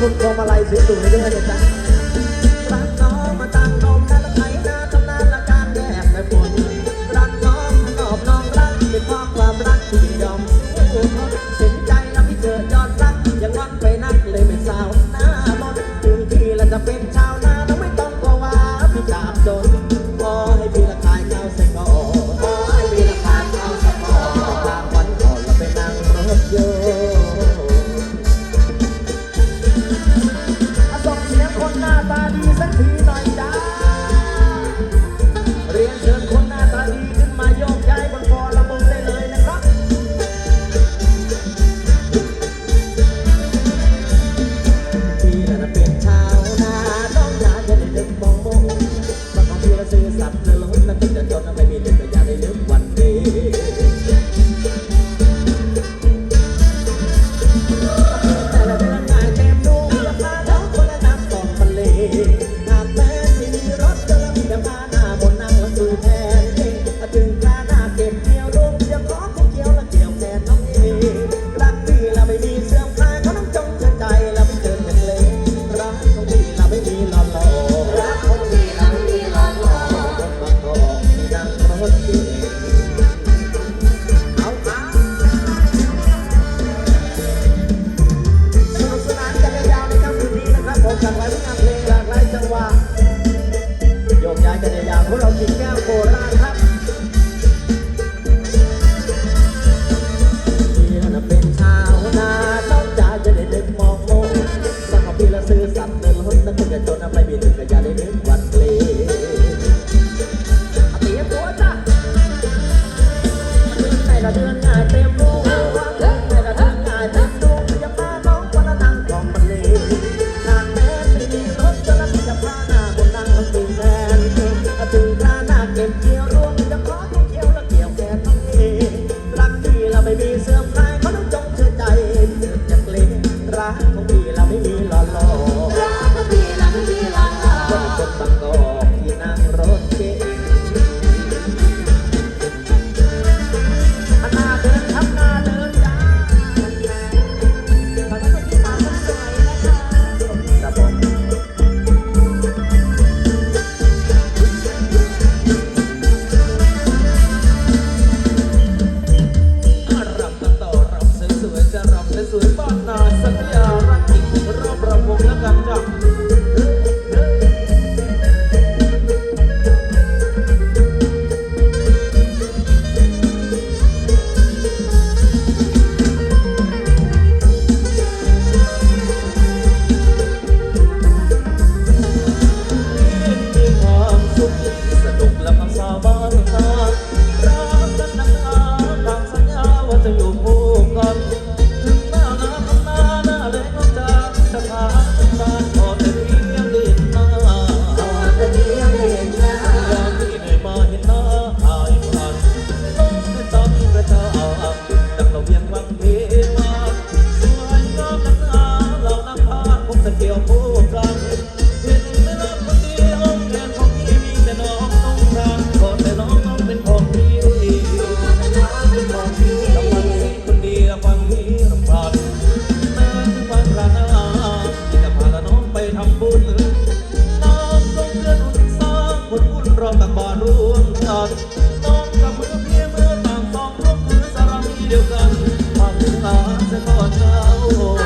คุณพวงมาลัยเสวยๆด้วยนะจ๊ะ นัดเดินลงวิทย์นัดที่จะจนไม่มีเด็กแต่ยาได้ what's good. lugar. เดียวกันภาคตาจะก็เจ้า